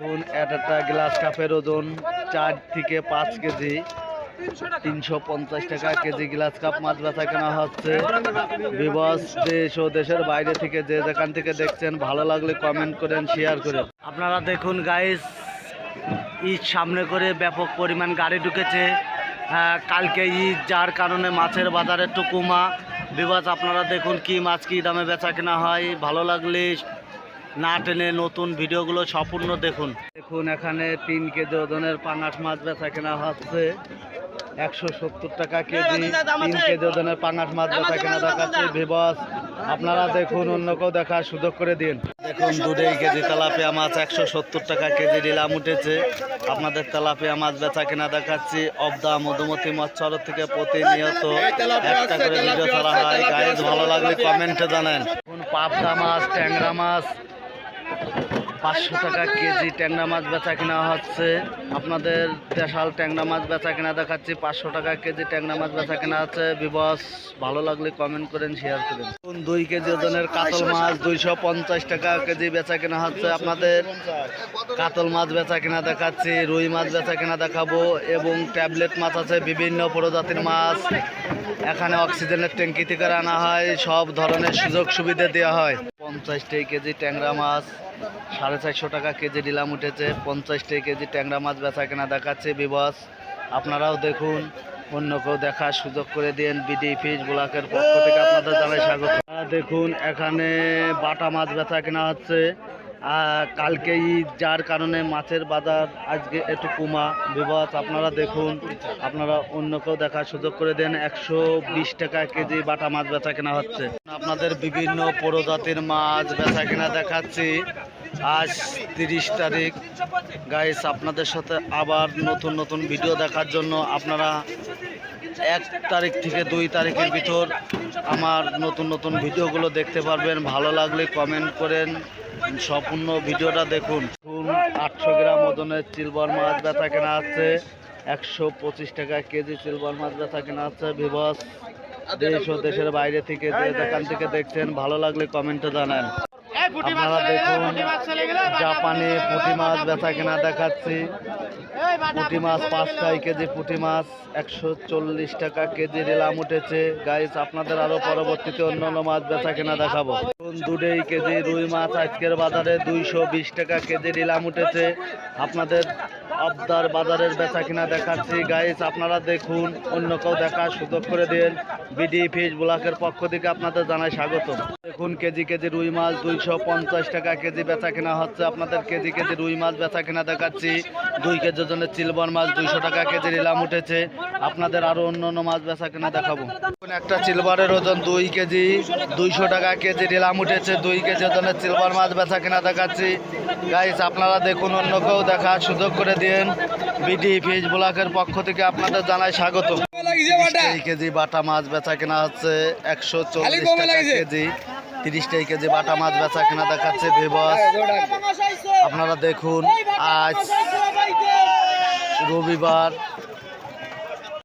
এখন একটা গ্লাস কাপের ওজন চার থেকে পাঁচ কেজি তিনশো পঞ্চাশ টাকা কেজি গ্লাস কাপ মাছ বেচা কেনা হচ্ছে। বিবস দেশ ও দেশের বাইরে থেকে যে যেখান থেকে দেখছেন ভালো লাগলে কমেন্ট করেন শেয়ার করেন। আপনারা দেখুন গাইস ঈদ সামনে করে ব্যাপক পরিমাণ গাড়ি ঢুকেছে। হ্যাঁ, কালকে ঈদ যার কারণে মাছের বাজার একটু কমা বিবাস আপনারা দেখুন কি মাছ কি দামে বেচা কেনা হয়। ভালো লাগলে না টেনে নতুন ভিডিওগুলো সম্পূর্ণ দেখুন। দেখুন এখানে তিন কেজি ওজনের পাঙাশ মাছ বেচা কেনা হচ্ছে। একশো সত্তর টাকা কেজি তিন কেজি ওজনের পাঙাশ মাছ বেচা কেনা দেখাচ্ছে। ভিবস আপনারা দেখুন অন্য কেউ দেখার সুযোগ করে দিন। দেখুন দুটাই কেজি তেলাপিয়া মাছ একশো সত্তর টাকা কেজি নিলাম উঠেছে। আপনাদের তেলাপিয়া মাছ বেচা কেনা দেখাচ্ছি। অবদা মধুমতি মাছ মৎস্য থেকে প্রতিনিয়ত একটা করে ভিডিও ছাড়া হয়। গাইজ ভালো লাগলে কমেন্টে জানেন। এখন পাবদা মাছ ট্যাংরা মাছ পাঁচশো টাকা কেজি ট্যাংরা মাছ বেচা কেনা হচ্ছে। আপনাদের দেশাল ট্যাংরা মাছ বেচা কেনা দেখাচ্ছি পাঁচশো টাকা কেজি ট্যাংরা মাছ বেচা কেনা হচ্ছে বিবস ভালো লাগলে কমেন্ট করেন শেয়ার করেন। দুই কেজি ওজনের কাতল মাছ দুইশো পঞ্চাশ টাকা কেজি বেচা কেনা হচ্ছে। আপনাদের কাতল মাছ বেচা কেনা দেখাচ্ছি রুই মাছ বেচা কেনা দেখাবো এবং ট্যাবলেট মাছ আছে বিভিন্ন প্রজাতির মাছ। এখানে অক্সিজেনের ট্যাঙ্কি থেকে আনা হয় সব ধরনের সুযোগ সুবিধা দেওয়া হয়। পঞ্চাশটাই কেজি ট্যাংরা মাছ, সাড়ে চারশো টাকা কেজি ডিলাম উঠেছে পঞ্চাশটাই কেজি ট্যাংরা মাছ বেচা কেনা দেখাচ্ছে বিবস। আপনারাও দেখুন, অন্য কেউ দেখার সুযোগ করে দিন বিডি ফিশ ব্লকের পক্ষ থেকে। আপনাদের জানাই স্বাগত। দেখুন, এখানে বাটা মাছ বেচা কেনা হচ্ছে। কালকে যার কারণে মাছের বাজার আজকে একটু কমা। বিবাস আপনারা দেখুন, আপনারা অন্য কেউ দেখার সুযোগ করে দেন, একশো বিশ টাকা কেজি বাটা মাছ বেচা কেনা হচ্ছে। আপনাদের বিভিন্ন প্রজাতির মাছ বেচা কেনা দেখাচ্ছি। আজ তিরিশ তারিখ। গাইস আপনাদের সাথে আবার নতুন নতুন ভিডিও দেখার জন্য আপনারা এক তারিখ থেকে দুই তারিখের ভিতর আমার নতুন নতুন ভিডিওগুলো দেখতে পারবেন। ভালো লাগলে কমেন্ট করেন। সম্পূর্ণ ভিডিওটা দেখুন। আটশো গ্রাম ওজনের সিলভার মাছ বেচা কেনা আছে। একশো পঁচিশ টাকা কেজি সিলভার মাছ বেচা কেনা আছে ভিবস দেশ ও দেশের বাইরে থেকে যে যেখান থেকে দেখছেন ভালো লাগলে কমেন্টে জানান। আপনারা দেখুন জাপানি পুঁটি মাছ বেচা কেনা দেখাচ্ছি। পুঁটি মাছ পাঁচটাই কেজি পুঁটি মাছ, একশো চল্লিশ টাকা কেজি রেলাম উঠেছে। গাইস আপনাদের আরও পরবর্তীতে অন্য অন্য মাছ বেচা কেনা দেখাবো। দুটেই কেজি রুই মাছ আজকের বাজারে দুইশো বিশ টাকা কেজি রিলাম উঠেছে। আপনাদের আবদার বাজারের বেচা কিনা দেখাচ্ছি। গাইস আপনারা দেখুন, অন্য কেউ দেখার সুযোগ করে দিন বিডি ফিশ ব্লকের পক্ষ থেকে আপনাদের জানাই স্বাগত। দেখুন, কেজি কেজি রুই মাছ দুইশো পঞ্চাশ টাকা কেজি বেচা কেনা হচ্ছে। আপনাদের কেজি কেজি রুই মাছ বেচা কেনা দেখাচ্ছি। দুই কেজির জন্য চিলবন মাছ দুইশো টাকা কেজি নিলাম উঠেছে। আপনাদের আরও অন্য অন্য মাছ বেচা কেনা দেখাবো। একটা চিলবারের ওজন দুই কেজি, দুইশো টাকা কেজি নিলাম উঠেছে। দুই কেজি ওজনের চিলবার মাছ বেচা কেনা দেখাচ্ছি। গাইস আপনারা দেখুন অন্য কেউ দেখার সুযোগ করে দিন বিডি ফিজ ব্লকের পক্ষ থেকে আপনাদের জানাই স্বাগত কেজি বাটা মাছ বেচা কেনা হচ্ছে একশো চল্লিশ টাকা কেজি। তিরিশটাই কেজি বাটা মাছ বেচা কেনা দেখাচ্ছে ভিবস আপনারা দেখুন আজ রবিবার